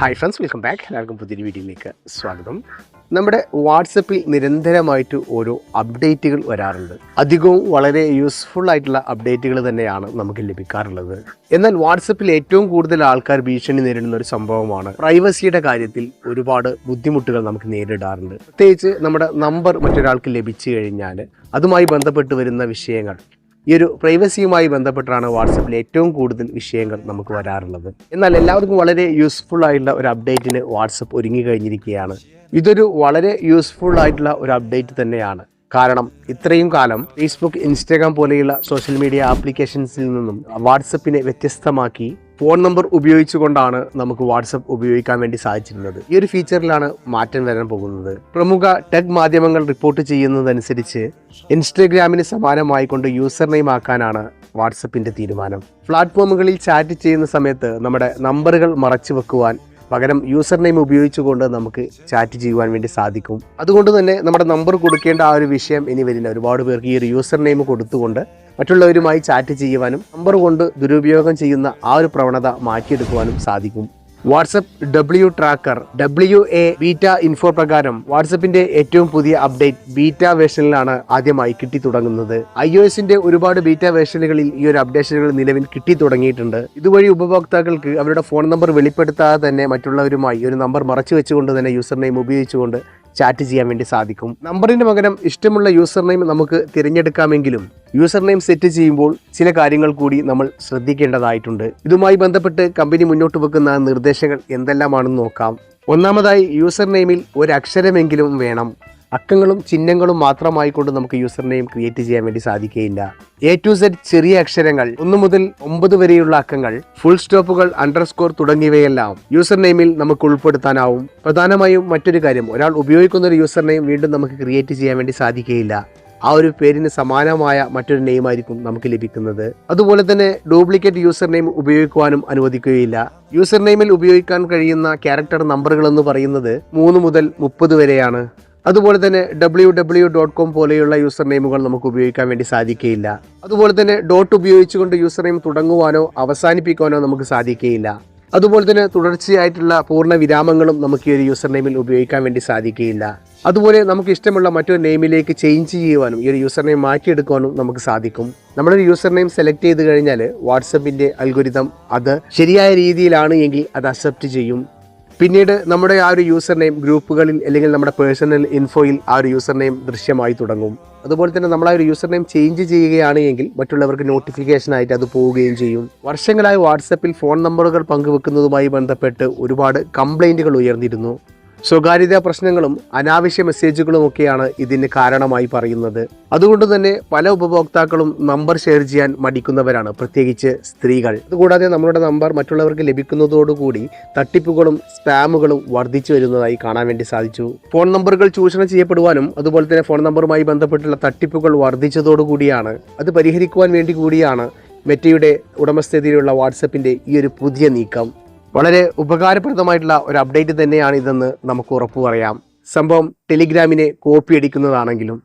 Hi friends welcome back എല്ലാവർക്കും പുതിയൊരു വീഡിയോയിലേക്ക് സ്വാഗതം. നമ്മുടെ വാട്സപ്പിൽ നിരന്തരമായിട്ട് ഓരോ അപ്ഡേറ്റുകൾ വരാറുണ്ട്. അധികവും വളരെ യൂസ്ഫുൾ ആയിട്ടുള്ള അപ്ഡേറ്റുകൾ തന്നെയാണ് നമുക്ക് ലഭിക്കാറുള്ളത്. എന്നാൽ വാട്സപ്പിൽ ഏറ്റവും കൂടുതൽ ആൾക്കാർ ഭീഷണി നേരിടുന്ന ഒരു സംഭവമാണ് പ്രൈവസിയുടെ കാര്യത്തിൽ ഒരുപാട് ബുദ്ധിമുട്ടുകൾ നമുക്ക് നേരിടാറുണ്ട്. പ്രത്യേകിച്ച് നമ്മുടെ നമ്പർ മറ്റൊരാൾക്ക് ലഭിച്ചു കഴിഞ്ഞാൽ അതുമായി ബന്ധപ്പെട്ട് വരുന്ന വിഷയങ്ങൾ. ഈ ഒരു പ്രൈവസിയുമായി ബന്ധപ്പെട്ടാണ് വാട്സപ്പിൽ ഏറ്റവും കൂടുതൽ വിഷയങ്ങൾ നമുക്ക് വരാറുള്ളത്. എന്നാൽ എല്ലാവർക്കും വളരെ യൂസ്ഫുൾ ആയിട്ടുള്ള ഒരു അപ്ഡേറ്റിന് വാട്സപ്പ് ഒരുങ്ങി കഴിഞ്ഞിരിക്കുകയാണ് ഇതൊരു വളരെ യൂസ്ഫുൾ ആയിട്ടുള്ള ഒരു അപ്ഡേറ്റ് തന്നെയാണ്. കാരണം ഇത്രയും കാലം ഫേസ്ബുക്ക് ഇൻസ്റ്റാഗ്രാം പോലെയുള്ള സോഷ്യൽ മീഡിയ ആപ്ലിക്കേഷൻസിൽ നിന്നും വാട്സപ്പിനെ വ്യത്യസ്തമാക്കി ഫോൺ നമ്പർ ഉപയോഗിച്ചുകൊണ്ടാണ് നമുക്ക് വാട്സപ്പ് ഉപയോഗിക്കാൻ വേണ്ടി സാധിച്ചിരുന്നത്. ഈ ഒരു ഫീച്ചറിലാണ് മാറ്റം വരാൻ പോകുന്നത്. പ്രമുഖ ടെക് മാധ്യമങ്ങൾ റിപ്പോർട്ട് ചെയ്യുന്നതനുസരിച്ച് ഇൻസ്റ്റഗ്രാമിന് സമാനമായിക്കൊണ്ട് യൂസർ നെയിം ആക്കാനാണ് വാട്സപ്പിന്റെ തീരുമാനം. പ്ലാറ്റ്ഫോമുകളിൽ ചാറ്റ് ചെയ്യുന്ന സമയത്ത് നമ്മുടെ നമ്പറുകൾ മറച്ചു വെക്കുവാൻ പകരം യൂസർ നെയിം ഉപയോഗിച്ചുകൊണ്ട് നമുക്ക് ചാറ്റ് ചെയ്യുവാൻ വേണ്ടി സാധിക്കും. അതുകൊണ്ട് തന്നെ നമ്മുടെ നമ്പർ കൊടുക്കേണ്ട ആ ഒരു വിഷയം ഇനി വരില്ല ഒരുപാട് പേർക്ക് ഈ ഒരു യൂസർ നെയിം കൊടുത്തുകൊണ്ട് മറ്റുള്ളവരുമായി ചാറ്റ് ചെയ്യുവാനും നമ്പർ കൊണ്ട് ദുരുപയോഗം ചെയ്യുന്ന ആ ഒരു പ്രവണത മാറ്റിയെടുക്കുവാനും സാധിക്കും. WhatsApp W tracker W A beta info പ്രകാരം വാട്സപ്പിന്റെ ഏറ്റവും പുതിയ അപ്ഡേറ്റ് ബീറ്റ വേർഷനിലാണ് ആദ്യമായി കിട്ടി തുടങ്ങുന്നത്. ഐ ഒ എസിന്റെ ഒരുപാട് ബീറ്റ വേർഷനുകളിൽ ഈ ഒരു അപ്ഡേഷനുകൾ നിലവിൽ കിട്ടി തുടങ്ങിയിട്ടുണ്ട്. ഇതുവഴി ഉപഭോക്താക്കൾക്ക് അവരുടെ ഫോൺ നമ്പർ വെളിപ്പെടുത്താതെ തന്നെ മറ്റുള്ളവരുമായി ഒരു നമ്പർ മറച്ചു വെച്ചുകൊണ്ട് തന്നെ യൂസർ നെയിം ഉപയോഗിച്ചുകൊണ്ട് ചാറ്റ് ചെയ്യാൻ വേണ്ടി സാധിക്കും. നമ്പറിന് പകരം ഇഷ്ടമുള്ള യൂസർ നെയിം നമുക്ക് തിരഞ്ഞെടുക്കാമെങ്കിലും യൂസർ നെയിം സെറ്റ് ചെയ്യുമ്പോൾ ചില കാര്യങ്ങൾ കൂടി നമ്മൾ ശ്രദ്ധിക്കേണ്ടതായിട്ടുണ്ട്. ഇതുമായി ബന്ധപ്പെട്ട് കമ്പനി മുന്നോട്ട് വെക്കുന്ന നിർദ്ദേശങ്ങൾ എന്തെല്ലാമാണെന്ന് നോക്കാം. ഒന്നാമതായി യൂസർ നെയിമിൽ ഒരു അക്ഷരമെങ്കിലും വേണം. അക്കങ്ങളും ചിഹ്നങ്ങളും മാത്രമായി കൊണ്ട് നമുക്ക് യൂസർ നെയിം ക്രിയേറ്റ് ചെയ്യാൻ വേണ്ടി സാധിക്കുകയില്ല. എ ടു സെഡ് ചെറിയ അക്ഷരങ്ങൾ ഒന്ന് മുതൽ ഒമ്പത് വരെയുള്ള അക്കങ്ങൾ ഫുൾ സ്റ്റോപ്പുകൾ അണ്ടർസ്കോർ തുടങ്ങിയവയെല്ലാം യൂസർ നെയിമിൽ നമുക്ക് ഉൾപ്പെടുത്താനാവും. പ്രധാനമായും മറ്റൊരു കാര്യം ഒരാൾ ഉപയോഗിക്കുന്ന ഒരു യൂസർ നെയിം വീണ്ടും നമുക്ക് ക്രിയേറ്റ് ചെയ്യാൻ വേണ്ടി സാധിക്കുകയില്ല. ആ ഒരു പേരിന് സമാനമായ മറ്റൊരു നെയിം ആയിരിക്കും നമുക്ക് ലഭിക്കുന്നത്. അതുപോലെ തന്നെ ഡ്യൂപ്ലിക്കേറ്റ് യൂസർ നെയിം ഉപയോഗിക്കുവാനും അനുവദിക്കുകയില്ല. യൂസർ നെയിമിൽ ഉപയോഗിക്കാൻ കഴിയുന്ന ക്യാരക്ടർ നമ്പറുകൾ എന്ന് പറയുന്നത് മൂന്ന് മുതൽ മുപ്പത് വരെയാണ്. അതുപോലെ തന്നെ ഡബ്ല്യൂ ഡബ്ല്യൂ ഡോട്ട് കോം പോലെയുള്ള യൂസർ നെയിമുകൾ നമുക്ക് ഉപയോഗിക്കാൻ വേണ്ടി സാധിക്കുകയില്ല. അതുപോലെ തന്നെ ഡോട്ട് ഉപയോഗിച്ചുകൊണ്ട് യൂസർ നെയിം തുടങ്ങുവാനോ അവസാനിപ്പിക്കുവാനോ നമുക്ക് സാധിക്കുകയില്ല. അതുപോലെ തന്നെ തുടർച്ചയായിട്ടുള്ള പൂർണ വിരാമങ്ങളും നമുക്ക് ഈ ഒരു യൂസർ നെയിമിൽ ഉപയോഗിക്കാൻ വേണ്ടി സാധിക്കുകയില്ല. അതുപോലെ നമുക്ക് ഇഷ്ടമുള്ള മറ്റൊരു നെയിമിലേക്ക് ചേഞ്ച് ചെയ്യുവാനും ഈ ഒരു യൂസർ നെയിം മാറ്റിയെടുക്കുവാനും നമുക്ക് സാധിക്കും. നമ്മളൊരു യൂസർ നെയിം സെലക്ട് ചെയ്ത് കഴിഞ്ഞാൽ വാട്സപ്പിന്റെ അൽഗുരിതം അത് ശരിയായ രീതിയിലാണ് എങ്കിൽ അത് അക്സെപ്റ്റ് ചെയ്യും. പിന്നീട് നമ്മുടെ ആ ഒരു യൂസർ നെയിം ഗ്രൂപ്പുകളിൽ അല്ലെങ്കിൽ നമ്മുടെ പേഴ്സണൽ ഇൻഫോയിൽ ആ ഒരു യൂസർ നെയിം ദൃശ്യമായി തുടങ്ങും. അതുപോലെ തന്നെ നമ്മൾ ആ ഒരു യൂസർ നെയിം ചേഞ്ച് ചെയ്യുകയാണ് എങ്കിൽ മറ്റുള്ളവർക്ക് നോട്ടിഫിക്കേഷൻ ആയിട്ട് അത് പോവുകയും ചെയ്യും. വർഷങ്ങളായി വാട്സപ്പിൽ ഫോൺ നമ്പറുകൾ പങ്കുവെക്കുന്നതുമായി ബന്ധപ്പെട്ട് ഒരുപാട് കംപ്ലൈന്റുകൾ ഉയർന്നിരുന്നു. സ്വകാര്യതാ പ്രശ്നങ്ങളും അനാവശ്യ മെസ്സേജുകളും ഒക്കെയാണ് ഇതിന് കാരണമായി പറയുന്നത്. അതുകൊണ്ട് തന്നെ പല ഉപഭോക്താക്കളും നമ്പർ ഷെയർ ചെയ്യാൻ മടിക്കുന്നവരാണ് പ്രത്യേകിച്ച് സ്ത്രീകൾ. അതുകൂടാതെ നമ്മുടെ നമ്പർ മറ്റുള്ളവർക്ക് ലഭിക്കുന്നതോടുകൂടി തട്ടിപ്പുകളും സ്പാമുകളും വർദ്ധിച്ചു വരുന്നതായി കാണാൻ വേണ്ടി സാധിച്ചു. ഫോൺ നമ്പറുകൾ ചൂഷണം ചെയ്യപ്പെടുവാനും അതുപോലെ തന്നെ ഫോൺ നമ്പറുമായി ബന്ധപ്പെട്ടുള്ള തട്ടിപ്പുകൾ വർദ്ധിച്ചതോടുകൂടിയാണ്. അത് പരിഹരിക്കുവാൻ വേണ്ടി കൂടിയാണ് മെറ്റയുടെ ഉടമസ്ഥതയിലുള്ള വാട്സപ്പിന്റെ ഈ ഒരു പുതിയ നീക്കം. വളരെ ഉപകാരപ്രദമായിട്ടുള്ള ഒരു അപ്ഡേറ്റ് തന്നെയാണ് ഇതെന്ന് നമുക്ക് ഉറപ്പു പറയാം സംഭവം ടെലിഗ്രാമിനെ കോപ്പി അടിക്കുന്നതാണെങ്കിലും